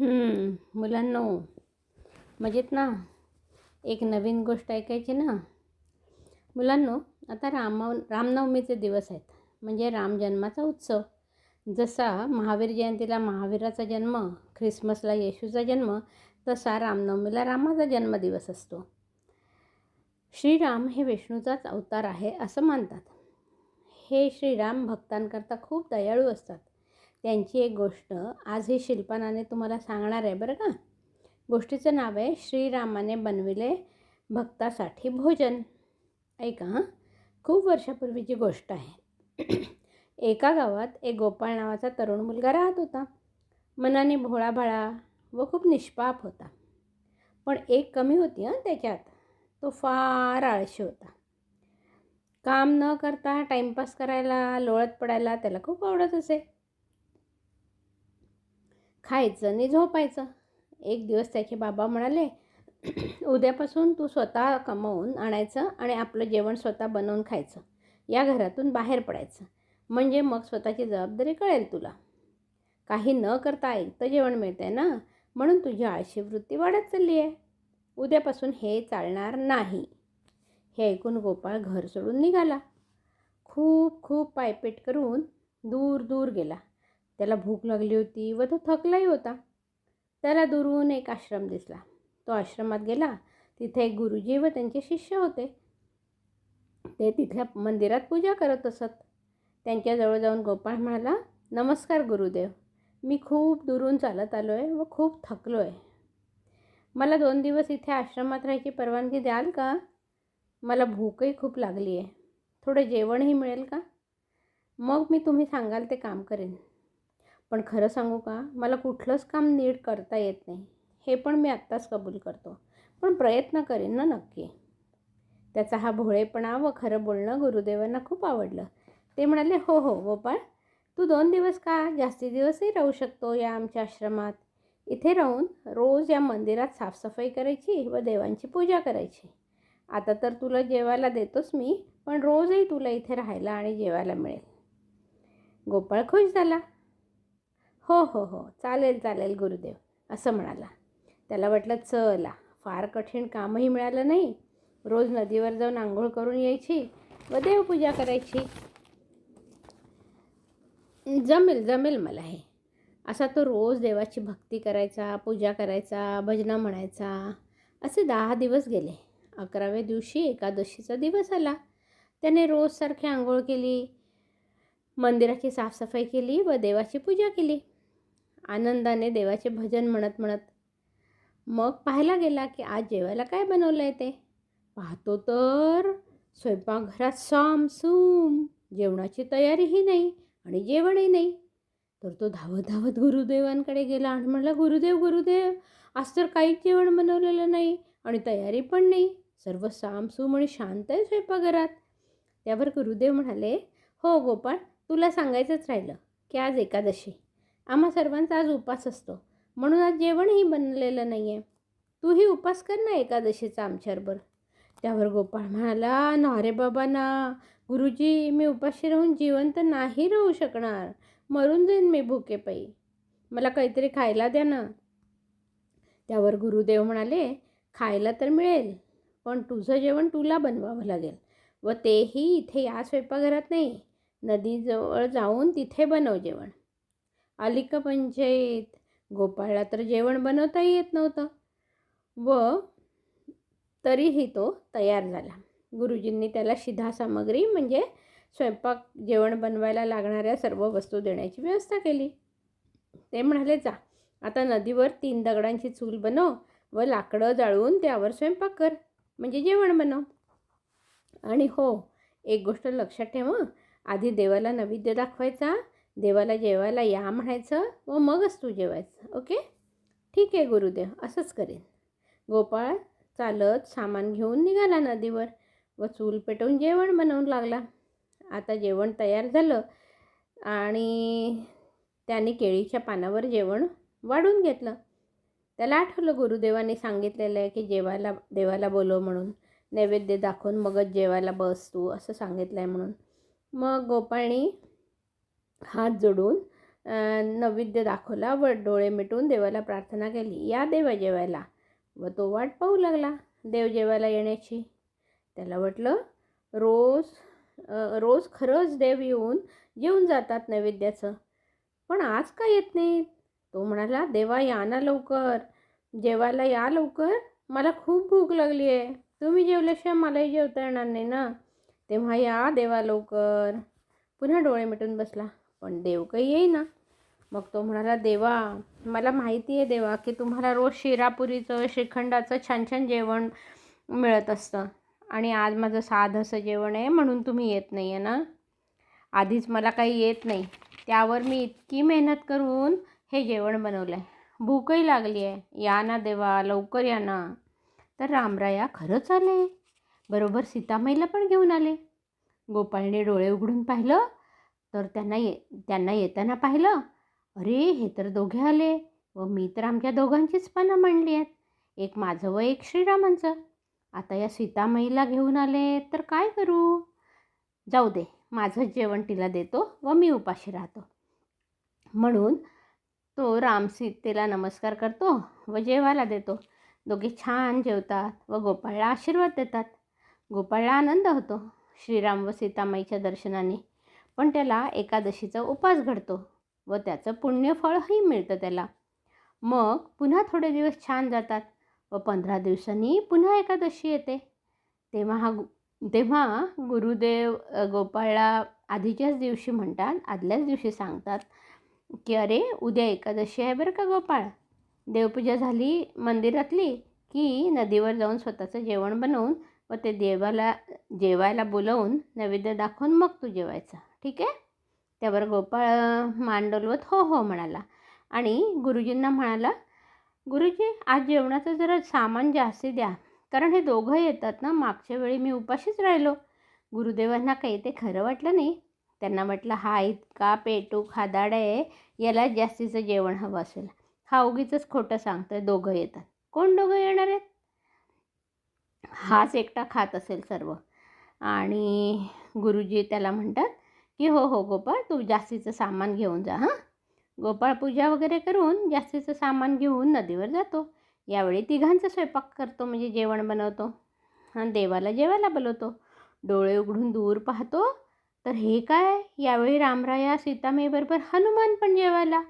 मुलांनो मजेत ना? एक नवीन गोष्ट ऐकायची ना? मुलांनो आता राम रामनवमीचे दिवस आहेत. म्हणजे रामजन्माचा उत्सव. जसा महावीर जयंतीला महावीराचा जन्म ख्रिसमसला येशूचा जन्म तसा रामनवमीला रामाचा जन्मदिवस असतो. श्रीराम हे विष्णूचाच अवतार आहे असं मानतात. हे श्रीराम भक्तांकरता खूप दयाळू असतात. त्यांची एक गोष्ट. आज ही शिल्पनाने तुम्हाला सांगणार आहे बरं का? गोष्टीचं नाव आहे श्रीरामाने बनविले भक्तासाठी भोजन. ऐका हां. खूप वर्षापूर्वीची गोष्ट आहे. एका गावात एक गोपाळ नावाचा तरुण मुलगा राहत होता. मनाने भोळाभाळा व खूप निष्पाप होता. पण एक कमी होती हां त्याच्यात. तो फार आळशी होता. काम न करता टाईमपास करायला लोळत पडायला त्याला खूप आवडत असे. खायचं आणि झोपायचं. एक दिवस त्याचे बाबा म्हणाले उद्यापासून तू स्वतः कमवून आणायचं आणि आपलं जेवण स्वतः बनवून खायचं. या घरातून बाहेर पडायचं. म्हणजे मग स्वतःची जबाबदारी कळेल तुला. काही न करता ऐकतं जेवण मिळतंय ना? म्हणून तुझी आळशी वृत्ती वाढत चालली आहे. उद्यापासून हे चालणार नाही. हे ऐकून गोपाळ घर सोडून निघाला. खूप खूप पायपेट करून दूर दूर गेला. त्याला भूक लागली होती व तो थकलाही होता. त्याला दुरून एक आश्रम दिसला. तो आश्रमात गेला. तिथे एक गुरुजी व त्यांचे शिष्य होते. ते तिथल्या मंदिरात पूजा करत असत. त्यांच्याजवळ जाऊन गोपाळ म्हणाला नमस्कार गुरुदेव. मी खूप दुरून चालत आलो आहे व खूप थकलो आहे मला दोन दिवस इथे आश्रमात राहायची परवानगी द्याल का? मला भूकही खूप लागली आहे थोडं जेवणही मिळेल का? मग मी तुम्ही सांगाल ते काम करेन. पण खरं सांगू का मला कुठलंच काम नीट करता येत नाही. हे पण मी आत्ताच कबूल करतो. पण प्रयत्न करेन ना नक्की. त्याचा हा भोळेपणा व खरं बोलणं गुरुदेवांना खूप आवडलं. ते म्हणाले हो हो गोपाळ तू दोन दिवस का जास्ती दिवसही राहू शकतो या आमच्या आश्रमात? इथे राहून रोज या मंदिरात साफसफाई करायची व देवांची पूजा करायची. आता तर तुला जेवायला देतोच मी पण रोजही तुला इथे राहायला आणि जेवायला मिळेल. गोपाळ खुश झाला. हो हो हो. चालेल चालेल गुरुदेव. असं म्हणाला. त्याला वाटलं चला फार कठीण कामही मिळालं नाही. रोज नदीवर जाऊन आंघोळ करून यायची व देवपूजा करायची. जमेल जमेल मला हे. असा तो रोज देवाची भक्ती करायचा पूजा करायचा भजनं म्हणायचा. असे दहा दिवस गेले. अकराव्या दिवशी एकादशीचा दिवस आला. त्याने रोजसारखी आंघोळ केली मंदिराची साफसफाई केली व देवाची पूजा केली. आनंदाने देवाचे भजन म्हणत म्हणत मग पाहायला गेला की आज जेवायला काय बनवलं आहे ते? पाहतो तर स्वयंपाकघरात सामसूम जेवणाची तयारीही नाही आणि जेवणही नाही. तर तो धावत धावत गुरुदेवांकडे गेला आणि म्हणला गुरुदेव गुरुदेव आज तर काहीच जेवण बनवलेलं नाही आणि तयारी पण नाही. सर्व सामसूम आणि शांत आहे स्वयंपाकघरात. त्यावर गुरुदेव म्हणाले हो गोपाळ तुला सांगायचंच राहिलं की आज एकादशी आम्हा सर्वांचा आज उपास असतो. म्हणून आज जेवणही बनलेलं नाही आहे तूही उपास कर ना एकादशीचा आमच्याबरोबर. त्यावर गोपाळ म्हणाला ना रे बाबा ना. गुरुजी मी उपाशी राहून जिवंत नाही राहू शकणार. मरून जाईन मी भुकेपायी. मला काहीतरी खायला द्या ना. त्यावर गुरुदेव म्हणाले खायला तर मिळेल पण तुझं जेवण तुला बनवावं लागेल व तेही इथे या स्वयंपाकघरात नाही. नदीजवळ जाऊन तिथे बनव जेवण. आली का पंचायत? गोपाळला तर जेवण बनवताही येत नव्हतं. व तरीही तो तयार झाला. गुरुजींनी त्याला शिधा सामग्री म्हणजे स्वयंपाक जेवण बनवायला लागणाऱ्या सर्व वस्तू देण्याची व्यवस्था केली. ते म्हणाले जा आता नदीवर तीन दगडांची चूल बनव व लाकडं जाळून त्यावर स्वयंपाक कर म्हणजे जेवण बनव. आणि हो एक गोष्ट लक्षात ठेव आधी देवाला नैवेद्य दाखवायचा देवाला जेवायला या म्हणायचं व मगच तू जेवायचं ओके? ठीक आहे गुरुदेव असंच करेन. गोपाळ चालत सामान घेऊन निघाला नदीवर व चूल पेटवून जेवण बनवून लागला. आता जेवण तयार झालं आणि त्याने केळीच्या पानावर जेवण वाढून घेतलं. त्याला आठवलं गुरुदेवाने सांगितलेलं आहे की जेवायला देवाला बोलव म्हणून. नैवेद्य दाखवून मगच जेवायला बस तू असं सांगितलं आहे म्हणून. मग गोपाळनी हात जोडून नैवेद्य दाखवला व डोळे मिटून देवाला प्रार्थना केली. या देवा जेवायला. व तो वाट पाहू लागला देव जेवायला येण्याची. त्याला वाटलं रोज रोज खरंच देव येऊन जेवून जातात नैवेद्याचं. पण आज का येत नाहीत? तो म्हणाला देवा या ना लवकर. जेवायला या लवकर. मला खूप भूक लागली आहे. तुम्ही जेवल्याशिवाय मलाही जेवता येणार नाही ना? तेव्हा या देवा लवकर. पुन्हा डोळे मिटून बसला. पण देव काही येईना. मग तो म्हणाला देवा मला माहिती आहे देवा की तुम्हाला रोज शिरापुरीचं श्रीखंडाचं छान छान जेवण मिळत असतं. आणि आज माझं साधंसं जेवण आहे म्हणून तुम्ही येत नाही आहे ना? आधीच मला काही येत नाही. त्यावर मी इतकी मेहनत करून हे जेवण बनवलं आहे भूकही लागली आहे. या ना देवा लवकर या ना. तर रामराया खरंच आले. बरोबर सीतामाईला पण घेऊन आले. गोपाळने डोळे उघडून पाहिलं तर त्यांना ये त्यांना येताना पाहिलं अरे हे तर दोघे आले व मी तर आमच्या दोघांचीच पानं मांडली आहेत. एक माझं व एक श्रीरामांचं. आता या सीतामाईला घेऊन आले तर काय करू? जाऊ दे माझं जेवण तिला देतो व मी उपाशी राहतो. म्हणून तो राम सीतेला नमस्कार करतो व जेवायला देतो. दोघे छान जेवतात व गोपाळला आशीर्वाद देतात. गोपाळला आनंद होतो. श्रीराम व सीतामाईच्या दर्शनाने पण त्याला एकादशीचा उपास घडतो व त्याचं पुण्यफळही मिळतं त्याला. मग पुन्हा थोडे दिवस छान जातात व पंधरा दिवसांनी पुन्हा एकादशी येते. तेव्हा हा तेव्हा गुरुदेव गोपाळला आधीच्याच दिवशी म्हणतात आदल्याच दिवशी सांगतात की अरे उद्या एकादशी आहे बरं का गोपाळ? देवपूजा झाली मंदिरातली की नदीवर जाऊन स्वतःचं जेवण बनवून व ते देवाला जेवायला बोलवून नैवेद्य दाखवून मग तू जेवायचा? ठीक आहे? त्यावर गोपाळ अ, हो हो म्हणाला. आणि गुरुजींना म्हणाला गुरुजी आज जेवणाचं जरा सामान जास्ती द्या. कारण हे दोघं येतात ना मागच्या वेळी मी उपाशीच राहिलो. गुरुदेवांना काही ते खरं वाटलं नाही. त्यांना म्हटलं हा इतका पेटू खादाड आहे याला जास्तीचं जेवण हवं असेल. हा उगीच खोटं सांगतोय दोघं येतात. कोण दोघं येणार आहेत? हाच एकटा खात असेल सर्व. आणि गुरुजी त्याला म्हणतात की हो हो गोपाळ तू जास्तीचं सामान घेऊन जा हां. गोपाळ पूजा वगैरे करून जास्तीचं सामान घेऊन नदीवर जातो. यावेळी तिघांचा स्वयंपाक करतो म्हणजे जेवण बनवतो. हां देवाला जेवायला बोलवतो. डोळे उघडून दूर पाहतो. तर हे काय? यावेळी रामराया सीतामेबरोबर हनुमान पण जेवायला.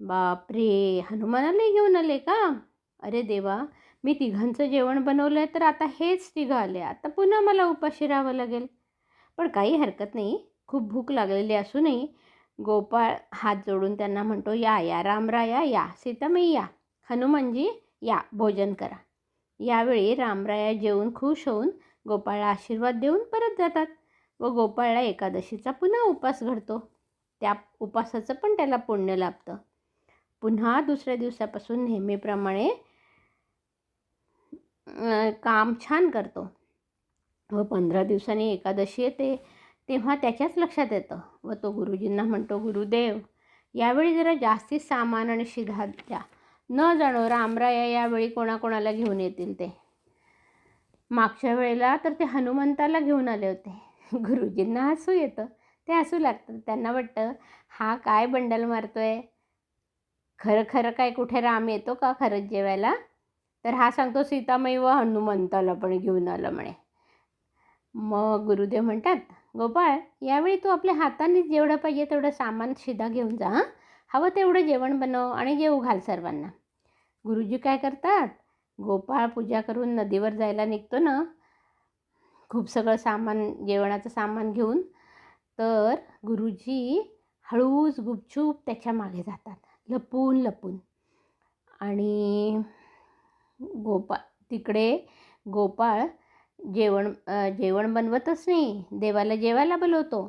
बापरे! हनुमानालाही घेऊन आले का? अरे देवा! मी तिघांचं जेवण बनवलं आहे तर आता हेच तिघं आले. आता पुन्हा मला उपाशी राहावं लागेल. पण काही हरकत नाही. खूप भूक लागलेली असूनही गोपाळ हात जोडून त्यांना म्हणतो या या रामराया या सीतामाई या हनुमानजी या भोजन करा. यावेळी रामराया जेवून खुश होऊन गोपाळला आशीर्वाद देऊन परत जातात व गोपाळला एकादशीचा पुन्हा उपास घडतो. त्या उपासाचं पण त्याला पुण्य लाभतं. पुन्हा दुसऱ्या दिवसापासून नेहमीप्रमाणे काम छान करतो व पंधरा दिवसांनी एकादशी येते. तेव्हा त्याच्याच लक्षात येतं. व तो गुरुजींना म्हणतो गुरुदेव यावेळी जरा जास्ती सामान आणि शिधा द्या. न जाणो रामराया यावेळी कोणाकोणाला घेऊन येतील ते. मागच्या वेळेला तर ते हनुमंताला घेऊन आले होते. गुरुजींना हसू येतं. ते हसू लागतं त्यांना वाटतं हा काय बंडल मारतोय? खरं खरं काय कुठे राम येतो का खरंच जेवायला? तर हा सांगतो सीतामयी व हनुमंताला पण घेऊन आलं म्हणे. मग गुरुदेव म्हणतात गोपाळ यावेळी तू आपल्या हाताने जेवढं पाहिजे तेवढं सामान शिधा घेऊन जा हां. हवं तेवढं जेवण बनव आणि जेवू घाल सर्वांना. गुरुजी काय करतात? गोपाळ पूजा करून नदीवर जायला निघतो ना? खूप सगळं सामान जेवणाचं सामान घेऊन. तर गुरुजी हळूच गुपचूप त्याच्यामागे जातात. लपून लपून. आणि गोपाळ तिकडे गोपाळ जेवण जेवण बनवतच नाही. देवाला जेवायला बोलवतो.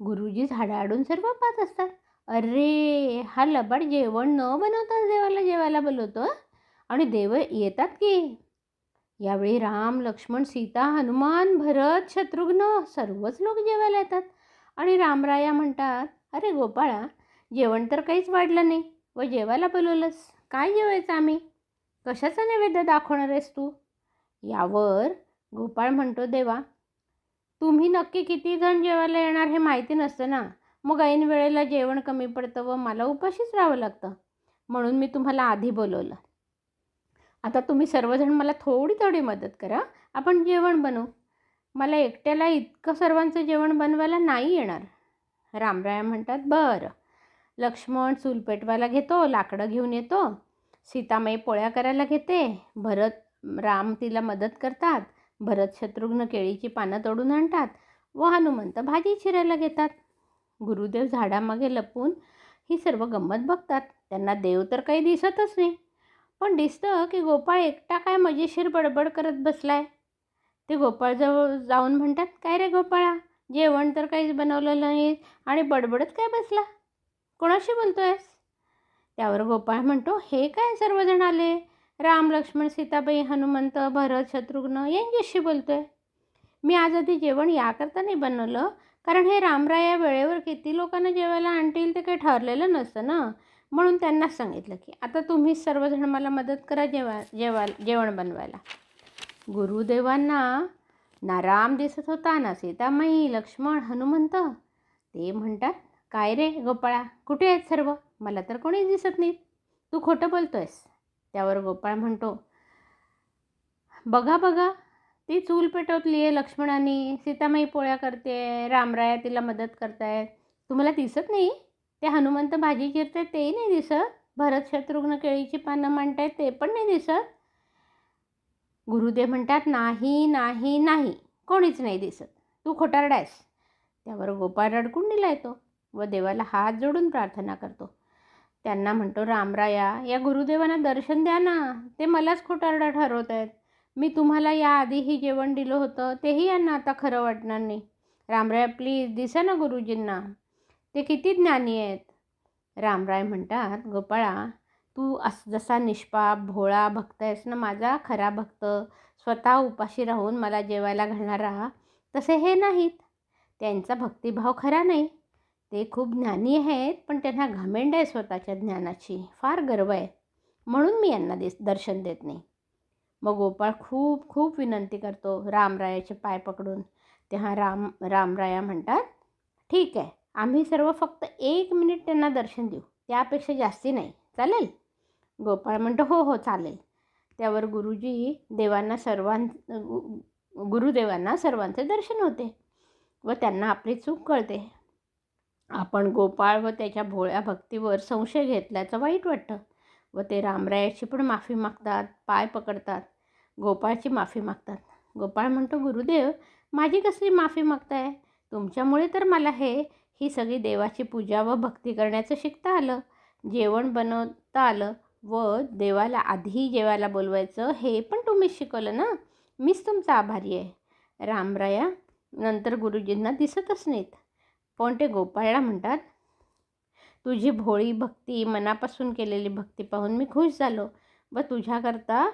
गुरुजी झाडाआडून सर्व पाहत असतात. अरे हा लबाड जेवण न बनवताच देवाला जेवायला बोलवतो आणि देव येतात की? यावेळी राम लक्ष्मण सीता हनुमान भरत शत्रुघ्न सर्वच लोक जेवायला येतात. आणि रामराया म्हणतात अरे गोपाळा जेवण तर काहीच वाढलं नाही. व जेवायला बोलवलंस. काय जेवायचं आम्ही? कशाचं नैवेद्य दाखवणार आहेस तू? यावर गोपाळ म्हणतो देवा तुम्ही नक्की किती जण जेवायला येणार हे माहिती नसतं ना. मग ऐन वेळेला जेवण कमी पडतं व मला उपाशीच राहावं लागतं. म्हणून मी तुम्हाला आधी बोलवलं. आता तुम्ही सर्वजण मला थोडी थोडी मदत करा. आपण जेवण बनवू. मला एकट्याला इतकं सर्वांचं जेवण बनवायला नाही येणार. रामराया म्हणतात बरं. लक्ष्मण चूल पेटवायला घेतो लाकडं घेऊन येतो. सीतामाई पोळ्या करायला घेते. भरत राम तिला मदत करतात. भरत शत्रुघ्न केळीची पानं तोडून आणतात व हनुमंत भाजी चिरायला घेतात. गुरुदेव झाडामागे लपून ही सर्व गंमत बघतात. त्यांना देव तर काही दिसतच नाही. पण दिसतं की गोपाळ एकटा काय मजेशीर बडबड करत बसलाय. ते गोपाळजवळ जाऊन म्हणतात काय रे गोपाळा जेवण तर काहीच बनवलं नाही आणि बडबडत काय बसला? कोणाशी बोलतोयस? त्यावर गोपाळ म्हणतो हे काय सर्वजण आले? राम लक्ष्मण सीताबाई हनुमंत भरत शत्रुघ्न यांच्याशी आहे मी आज आधी जेवण याकरता नाही बनवलं कारण हे रामराया वेळेवर किती लोकांना जेवायला आणतील ते काही ठरलेलं नसतं ना. म्हणून त्यांना सांगितलं की आता तुम्हीच सर्वजण मला मदत करा जेवा जेवा जेवण बनवायला. गुरुदेवांना ना राम दिसत होता ना सीतामाई लक्ष्मण हनुमंत. ते म्हणतात काय रे गोपाळा कुठे आहेत सर्व? मला तर कोणीच दिसत नाही. तू खोटं बोलतोयस. त्यावर गोपाळ म्हणतो बघा बघा ती चूल पेटवतली आहे लक्ष्मणाने. सीतामाई पोळ्या करते रामराया तिला मदत करतायत. तुम्हाला दिसत नाही? ते हनुमंत भाजी चिरते तेही नाही दिसत. भरत शत्रुघ्न केळीची पानं मांडतायत ते पण नाही दिसत. गुरुदेव म्हणतात नाही नाही नाही कोणीच नाही दिसत. तू खोटारडायस. त्यावर गोपाळ रडकुंडीला येतो व देवाला हात जोडून प्रार्थना करतो. त्यांना म्हणतो रामराया या गुरुदेवांना दर्शन द्या ना. ते मलाच खोटारडा ठरवत आहेत. मी तुम्हाला याआधीही जेवण दिलं होतं तेही यांना आता खरं वाटणार नाही. रामराया प्लीज दिसा ना गुरुजींना. ते किती ज्ञानी आहेत. रामराय म्हणतात गोपाळा तू अस जसा निष्पाप भोळा भक्त आहेस ना माझा खरा भक्त. स्वतः उपाशी राहून मला जेवायला घालणारा. तसे हे नाहीत. त्यांचा भक्तिभाव खरा नाही. ते खूप ज्ञानी आहेत पण त्यांना घमेंड आहे स्वतःच्या ज्ञानाची. फार गर्व आहे. म्हणून मी यांना दिस दर्शन देत नाही. मग गोपाळ खूप खूप विनंती करतो रामरायाचे पाय पकडून. तेव्हा राम रामराया म्हणतात ठीक आहे आम्ही सर्व फक्त एक मिनिट त्यांना दर्शन देऊ. त्यापेक्षा जास्ती नाही. चालेल? गोपाळ म्हणतो हो हो चालेल. त्यावर गुरुजी देवांना सर्वां गुरुदेवांना सर्वांचे दर्शन होते व त्यांना आपली चूक कळते. आपण गोपाळ व त्याच्या भोळ्या भक्तीवर संशय घेतल्याचं वाईट वाटतं. व ते रामरायाची पण माफी मागतात पाय पकडतात गोपाळची माफी मागतात. गोपाळ म्हणतो गुरुदेव माझी कसली माफी मागताय? तुमच्यामुळे तर मला हे ही सगळी देवाची पूजा व भक्ती करण्याचं शिकता आलं. जेवण बनवता आलं व देवाला आधी जेवायला बोलवायचं हे पण तुम्हीच शिकवलं ना? मीच तुमचा आभारी आहे. रामराया नंतर गुरुजींना दिसतच नाहीत. पण ते गोपाळला म्हणतात तुझी भोळी भक्ती मनापासून केलेली भक्ती पाहून मी खुश झालो. व तुझ्याकरता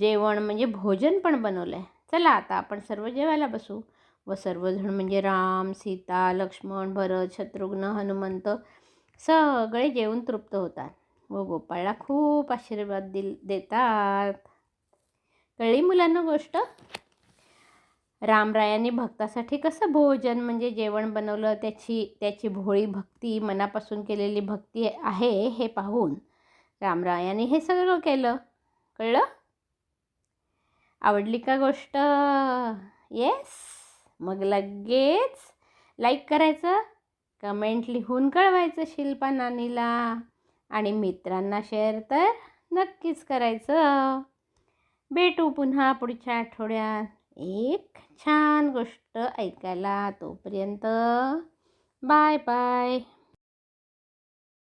जेवण म्हणजे भोजन पण बनवलं आहे चला आता आपण सर्व जेवायला बसू. व सर्वजण म्हणजे राम सीता लक्ष्मण भरत शत्रुघ्न हनुमंत सगळे जेवून तृप्त होतात. व गोपाळला खूप आशीर्वाद दिल देतात. कळली मुलांना गोष्ट? रामरायांनी भक्तासाठी कसं भोजन म्हणजे जेवण बनवलं त्याची त्याची भोळी भक्ती मनापासून केलेली भक्ती आहे हे पाहून रामरायांनी हे सगळं केलं. कळलं? आवडली का गोष्ट? येस मग लगेच लाईक करायचं कमेंट लिहून कळवायचं शिल्पा नानीला आणि मित्रांना शेअर तर नक्कीच करायचं. भेटू पुन्हा पुढच्या आठवड्यात. एक छान गोष्ट ऐकायला तोपर्यंत बाय बाय.